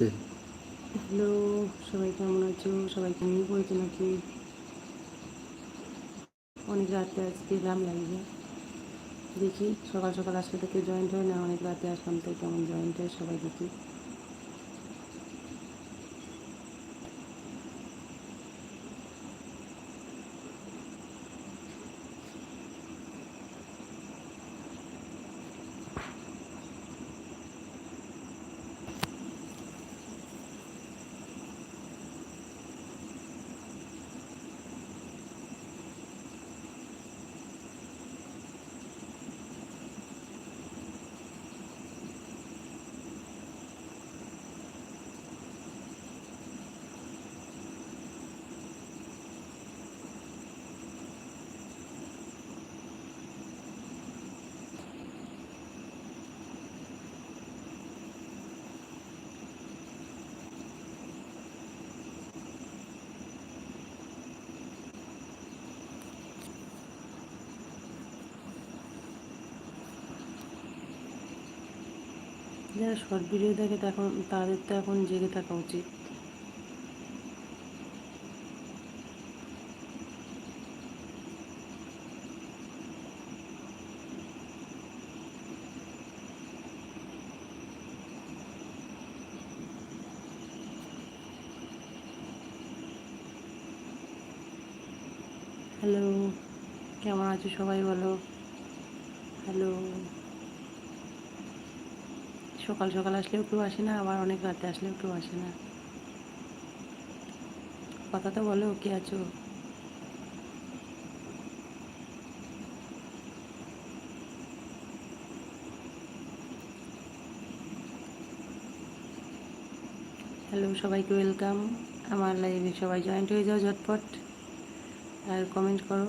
Hello, সবাই কেমন আছো? সবাই কেমন বলছো নাকি? অনেক রাতে আজকে এলাম লাইভে দেখি, সকাল সকাল আসলে থেকে জয়েন্ট হয় না, অনেক রাতে আসলাম তো কেমন জয়েন্ট হয় সবাই দেখি। যারা শর্ট ভিডিও দেখে তখন তাদের তো এখন জেগে থাকা উচিত। হ্যালো কেমন আছো সবাই বলো? হ্যালো সকাল সকাল আসলেও কেউ আসে না, আবার অনেক রাতে আসলেও কেউ আসে না। কথা তো বলো, কে আছো? হ্যালো সবাইকে ওয়েলকাম আমার লাইভে সবাই জয়েন্ট হয়ে যাও ঝটপট। আর কমেন্ট করো।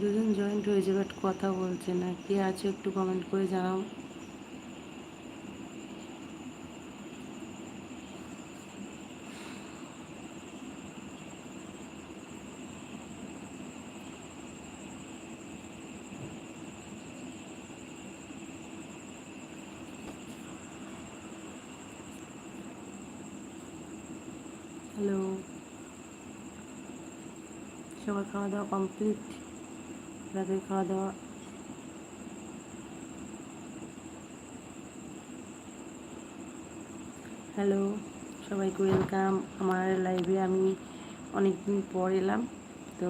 দুজন জয়েন্ট হয়েছে বাট কথা বলছে না। কে আছে একটু কমেন্ট করে জানাও। হ্যালো সবার খাওয়া দাওয়া কমপ্লিট রাতের খাওয়া দাওয়া। হ্যালো সবাইকে ওয়েলকাম আমার লাইভে আমি অনেক দিন পর এলাম, তো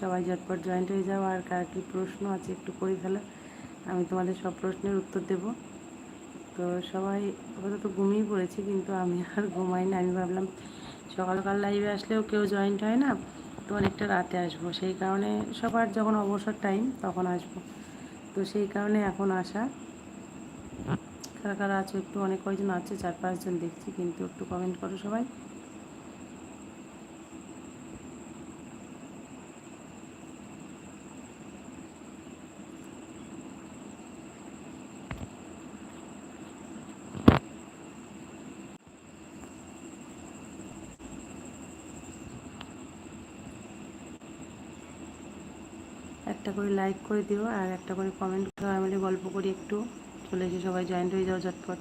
সবাই ঝটপট জয়েন্ট হয়ে যাও। আর কার কী প্রশ্ন আছে একটু করে ফেলো, আমি তোমাদের সব প্রশ্নের উত্তর দেব। তো সবাই তো ঘুমিয়ে পড়েছে, কিন্তু আমি আর ঘুমাই না। আমি ভাবলাম সকাল সকাল লাইভে আসলেও কেউ জয়েন্ট হয় না। তো অনেকটা রাতে আসব। সেই কারণে সবার যখন অবসর টাইম তখন আসব। তো সেই কারণে এখন আসা। কারা কারা আছে একটু অনেক কয়জন আছে, চার পাঁচজন দেখছি, কিন্তু একটু কমেন্ট করো সবাই। একটা করে লাইক করে দিও আর একটা করে কমেন্ট করো আমি গল্প করি একটু। চলে এসে সবাই জয়েন্ট হয়ে যাও ঝটপট।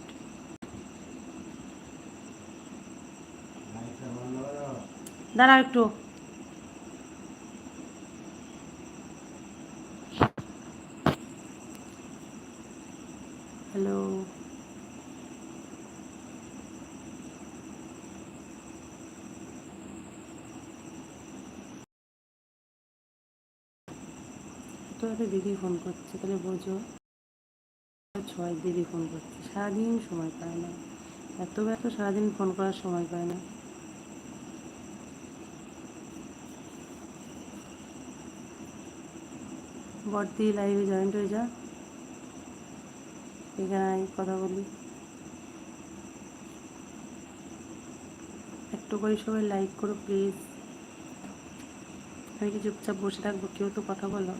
দাঁড়াও একটু। হ্যালো তো একটা দিদি ফোন করছে, তাহলে বোঝো। ছয় দিদি ফোন করছে, সারাদিন সময় পায় না। এত ব্যস্ত সারাদিন ফোন করার সময় পায় না। বর্দি লাইভে জয়েন্ট হয়ে যা। এখানে কথা বলি। একটু করে সবাই লাইক করো প্লিজ আমি কি চুপচাপ বসে থাকব, কেউ তো কথা বলো।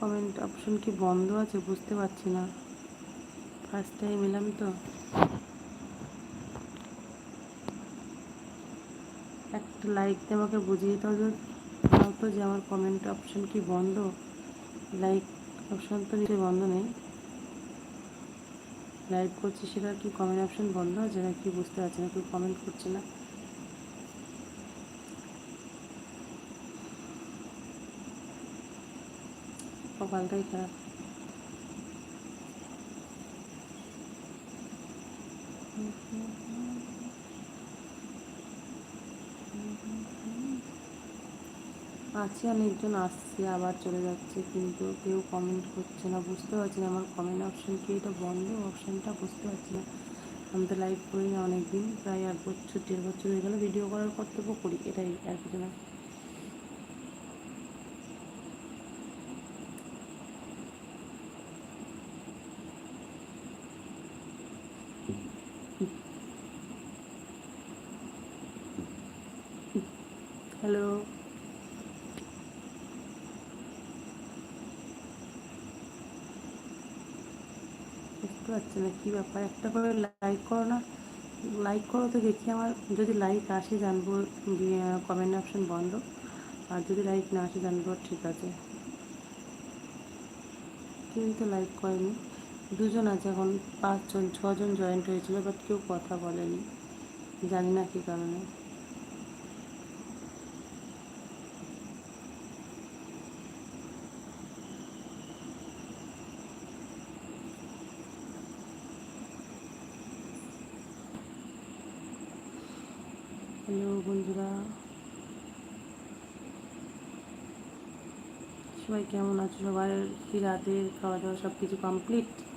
কমেন্ট অপশন কি বন্ধ আছে বুঝতে পারছি না। ফার্স্ট টাইম এলাম তো। একটা লাইক দিয়ে আমাকে বুঝিয়ে দাও তো যে আমার কমেন্ট অপশন কি বন্ধ? লাইক অপশন তো নিচে বন্ধ নেই। লাইভ করছি সেটা কি কমেন্ট অপশন বন্ধ আছে না কি বুঝতে পারছি না, কেউ কমেন্ট করছে না। কপালটাই খারাপ। আছে অনেকজন আসছে, আবার চলে যাচ্ছে, কিন্তু কেউ কমেন্ট করছে না, বুঝতে পারছি না আমার কমেন্ট অপশন কি, এটা বন্ধ অপশানটা বুঝতে পারছি না। আমি তো লাইভ করি না অনেকদিন, প্রায় এক বছর, দেড় বছর হয়ে গেলো ভিডিও করার কর্তব্য করি, এটাই আর কিছু না। হ্যালো বুঝতে পারছি না, কী ব্যাপার? একটা করে লাইক করো না। লাইক করো তো দেখি আমার, যদি লাইক আসে জানব কমেন্ট অপশন বন্ধ। আর যদি লাইক না আসে জানব, ঠিক আছে। কেউ তো লাইক করেনি। দুজন আছে এখন, পাঁচজন, ছজন জয়েন্ট হয়েছিল বাট কেউ কথা বলেনি। জানি না কী কারণে। হ্যালো বন্ধুরা। সবাই কেমন আছো? সবার কি রাতের খাওয়া দাওয়া সব কিছু কমপ্লিট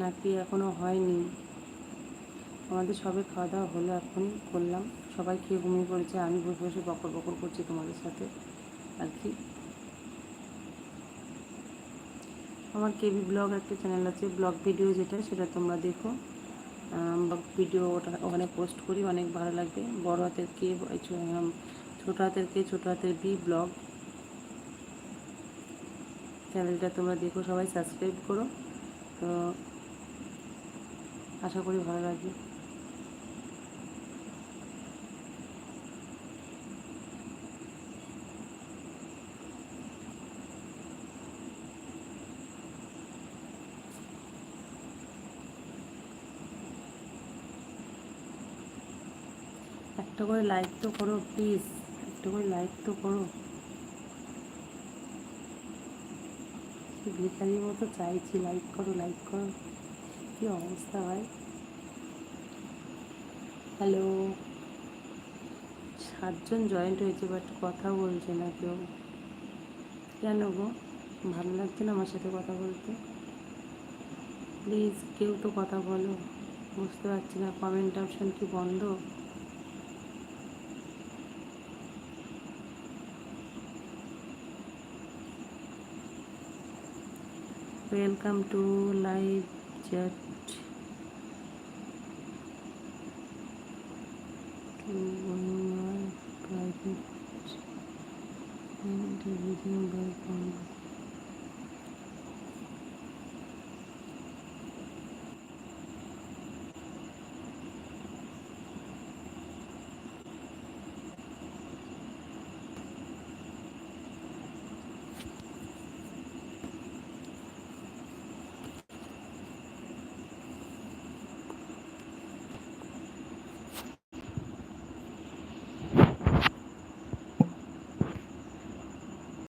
নাকি এখনও হয়নি। আমাদের সবে খাওয়া দাওয়া হলো, এখন করলাম। সবাই খেয়ে ঘুমিয়ে পড়েছে, আমি বসে বসে বকর বকর করছি তোমাদের সাথে। আর কি? আমার কেবি ব্লগ একটা চ্যানেল আছে, ব্লগ ভিডিও যেটা, সেটা তোমরা দেখো। ব্লগ ভিডিও ওটা ওখানে পোস্ট করি, অনেক ভালো লাগবে। বড় হাতের কে ছোটো হাতের কে, ছোটো হাতের বি ব্লগ। চ্যানেলটা তোমরা দেখো, সবাই সাবস্ক্রাইব করো। তো আশা করি ভালো লাগবে। একটা করে লাইক তো করো প্লিজ একটা করে লাইক তো করো। ভিখারির মতো চাইছি লাইক করো লাইক করো। কী অবস্থা ভাই? হ্যালো সাতজন জয়েন্ট হয়েছে বাট কথা বলছে না কেউ। কেন গো? ভালো লাগছে না আমার সাথে কথা বলতে? প্লিজ কেউ তো কথা বলো। বুঝতে পারছি না কমেন্ট অপশান কি বন্ধ? Welcome to live to my private and video by